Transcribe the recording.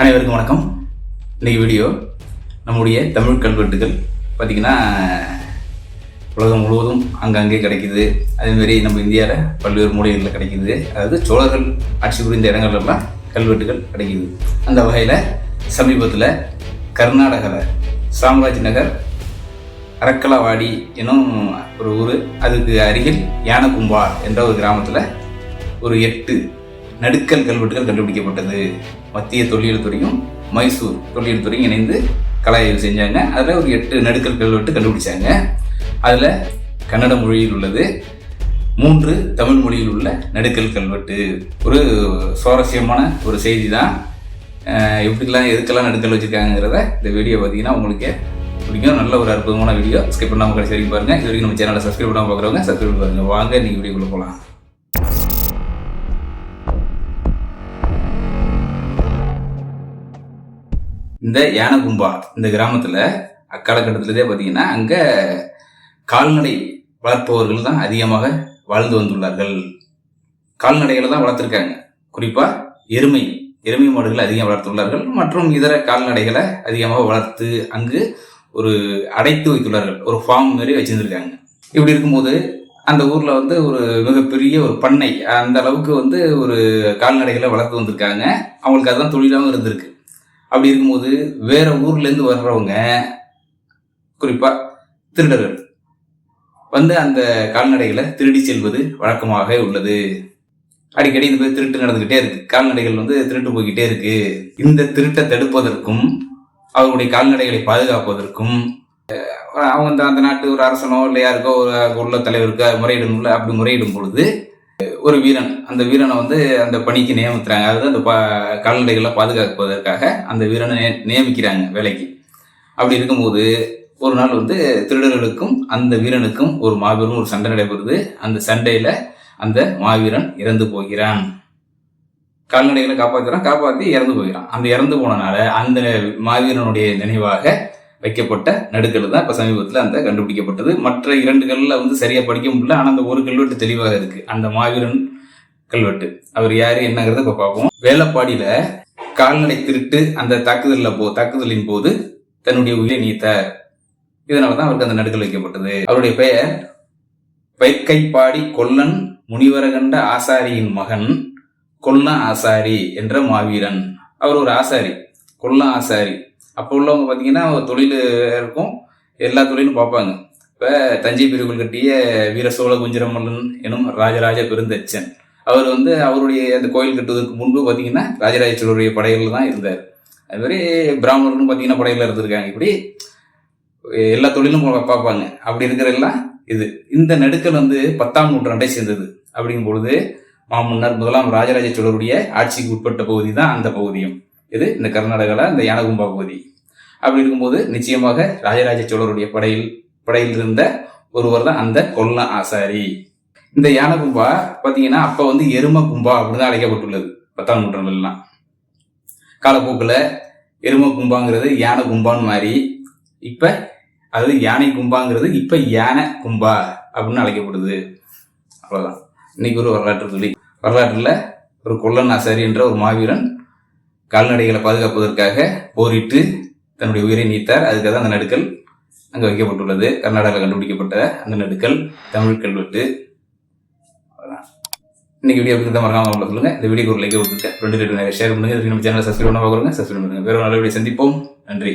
அனைவருக்கும் வணக்கம். இன்றைக்கி வீடியோ நம்முடைய தமிழ் கல்வெட்டுகள். பார்த்திங்கன்னா உலகம் முழுவதும் அங்கங்கே கிடைக்குது. அதேமாரி நம்ம இந்தியாவில் பல்வேறு மூலைகளில் கிடைக்குது. அதாவது சோழர்கள் ஆட்சி புரிந்த இடங்கள்லாம் கல்வெட்டுகள் கிடைக்குது. அந்த வகையில் சமீபத்தில் கர்நாடகாவில் சாம்ராஜ் நகர் அரக்கலாவாடி எனும் ஒரு ஊர் அதுக்கு அருகில் யானகும்பா என்ற ஒரு கிராமத்தில் ஒரு எட்டு நடுக்கல் கல்வெட்டுகள் கண்டுபிடிக்கப்பட்டது. மத்திய தொழில் துறையும் மைசூர் தொழில் துறையும் இணைந்து கலாய்வு செஞ்சாங்க. அதில் ஒரு எட்டு நடுக்கல் கல்வெட்டு கண்டுபிடிச்சாங்க. அதில் கன்னட மொழியில் உள்ளது மூன்று தமிழ் மொழியில் உள்ள நடுக்கல் கல்வெட்டு ஒரு சுவாரஸ்யமான ஒரு செய்தி தான் எப்படிலாம் எதுக்கெல்லாம் நடுக்கல் வச்சுருக்காங்கிறத இந்த வீடியோ பார்த்தீங்கன்னா உங்களுக்கு பிடிக்கும். நல்ல ஒரு அற்புதமான வீடியோ. ஸ்கிப் பண்ணாமல் கடைசி வரைக்கும் பாருங்கள் இது வரைக்கும் நம்ம சேனலை சப்ஸ்கிரைப் பண்ணாமல் பார்க்குறவங்க சப்ஸ்கிரைப் பண்ணி பாருங்க. வாங்க நீங்கள் வீடியோக்குள்ளே போகலாம். இந்த யானகும்பா இந்த கிராமத்தில் அக்காலகட்டத்திலே பார்த்தீங்கன்னா அங்கே கால்நடை வளர்ப்பவர்கள் தான் அதிகமாக வாழ்ந்து வந்துள்ளார்கள். கால்நடைகளை தான் வளர்த்துருக்காங்க. குறிப்பாக எருமை எருமை மாடுகளை அதிகம் வளர்த்துள்ளார்கள். மற்றும் இதர கால்நடைகளை அதிகமாக வளர்த்து அங்கு ஒரு அடைத்து வைத்துள்ளார்கள். ஒரு ஃபார்ம் மாதிரி வச்சுருந்துருக்காங்க. இப்படி இருக்கும்போது அந்த ஊரில் வந்து ஒரு மிகப்பெரிய ஒரு பண்ணை அந்த அளவுக்கு வந்து ஒரு கால்நடைகளை வளர்த்து வந்திருக்காங்க. அவங்களுக்கு அதுதான் தொழிலாகவும் இருந்திருக்கு. அப்படி இருக்கும்போது வேற ஊர்லேருந்து வர்றவங்க குறிப்பாக திருடர்கள் வந்து அந்த கால்நடைகளை திருடி செல்வது வழக்கமாக உள்ளது. அடிக்கடி இந்த மாதிரி திருட்டு நடந்துகிட்டே இருக்கு. கால்நடைகள் வந்து திருட்டு போய்கிட்டே இருக்கு. இந்த திருட்டை தடுப்பதற்கும் அவருடைய கால்நடைகளை பாதுகாப்பதற்கும் அவங்க அந்த அந்த நாட்டு ஒரு அரசனோ இல்லை யாருக்கோ ஒரு உள்ள தலைவருக்கு முறையிடணும்ல அப்படி முறையிடும் பொழுது ஒரு வீரன். அந்த வீரனை வந்து அந்த பணிக்கு நியமித்துறாங்க அதாவது அந்த பா- கால்நடைகளை பாதுகாப்பதற்காக அந்த வீரனை நே- நியமிக்கிறாங்க வேலைக்கு. அப்படி இருக்கும்போது ஒரு நாள் வந்து திருடர்களுக்கும் அந்த வீரனுக்கும் ஒரு மாபெரும் ஒரு சண்டை நடைபெறுது. அந்த சண்டையில் அந்த மாவீரன் இறந்து போகிறான். கால்நடைகளை காப்பாற்றுறான் காப்பாற்றி இறந்து போகிறான் அந்த இறந்து போனனால அந்த மாவீரனுடைய நினைவாக வைக்கப்பட்ட நடுக்கல் தான் இப்போ சமீபத்தில் அந்த கண்டுபிடிக்கப்பட்டது. மற்ற இரண்டு கல்லில் வந்து சரியாக படிக்க முடியல. ஆனால் அந்த ஒரு கல்வெட்டு தெளிவாக இருக்கு. அந்த மாவீரன் கல்வெட்டு. அவர் யார் என்னங்கிறத இப்போ பார்ப்போம். வேலப்பாடியில் கால்நடை திருட்டு அந்த தாக்குதலில் போ தாக்குதலின் போது தன்னுடைய உயிரை நீத்தார். இதனால தான் அவருக்கு அந்த நடுக்கல் வைக்கப்பட்டது. அவருடைய பெயர் பைக்கைப்பாடி கொல்லன் முனிவரகண்ட ஆசாரியின் மகன் கொல்ல ஆசாரி என்ற மாவீரன். அவர் ஒரு ஆசாரி. கொல்ல ஆசாரி. அப்போ உள்ளவங்க பார்த்தீங்கன்னா தொழில் இருக்கும். எல்லா தொழிலும் பார்ப்பாங்க. இப்போ தஞ்சை பெரியவர்கள் கட்டிய வீர சோழ குஞ்சரமல்லன் எனும் ராஜராஜ பெருந்தச்சன். அவர் வந்து அவருடைய அந்த கோயில் கட்டுவதற்கு முன்பு பார்த்தீங்கன்னா ராஜராஜ சோழருடைய படைகளில் தான் இருந்தார். அது மாதிரி பிராமணர்களும் பார்த்தீங்கன்னா படையில் இருந்திருக்காங்க. இப்படி எல்லா தொழிலும் பார்ப்பாங்க. அப்படி இருக்கிற எல்லாம் இது. இந்த நடுக்கல் வந்து பத்தாம் நூற்றாண்டை சேர்ந்தது. அப்படிங்கும் பொழுது மாமன்னர் முதலாம் ராஜராஜ சோழருடைய ஆட்சிக்கு உட்பட்ட பகுதி தான் அந்த பகுதியும். இது இந்த கர்நாடகாவில் இந்த யானகும்பா பகுதி. அப்படி இருக்கும்போது நிச்சயமாக ராஜராஜ சோழருடைய படையில் படையில் இருந்த ஒருவர் தான் அந்த கொல்ல ஆசாரி. இந்த யானகும்பா பார்த்தீங்கன்னா அப்போ வந்து எரும கும்பா அப்படின்னு தான் அழைக்கப்பட்டுள்ளது பத்தாம் நூற்றாண்டுலாம் காலப்போக்கில் எரும கும்பாங்கிறது யானை கும்பான்னு மாறி இப்போ அதாவது யானை கும்பாங்கிறது இப்போ யானை கும்பா அப்படின்னு அழைக்கப்படுது. அவ்வளோதான் இன்னைக்கு ஒரு வரலாற்று துளி வரலாற்றில் ஒரு கொல்லன் ஆசாரி என்ற ஒரு மாவீரன் கால்நடைகளை பாதுகாப்பதற்காக போரிட்டு தன்னுடைய உயிரை நீத்தார். அதுக்காக தான் அந்த நடுக்கல் அங்கே வைக்கப்பட்டுள்ளது. கர்நாடகாவில் கண்டுபிடிக்கப்பட்ட அந்த நடுக்கல் தமிழ் கல்வெட்டு. இன்னைக்கு வீடியோ எப்படி இருந்தால் மறக்காம உங்களை சொல்லுங்க. இந்த வீடியோ ஒரு லைக் கொடுத்துருக்கேன் ரெண்டு ரெண்டு ஷேர் பண்ணுங்க. நம்ம சேனலை சப்ஸ்கிரைப் பண்ண பார்க்குறோங்க சப்ஸ்கிரைப் பண்ணுங்க. வேறு நல்ல வீடியோ சந்திப்போம். நன்றி.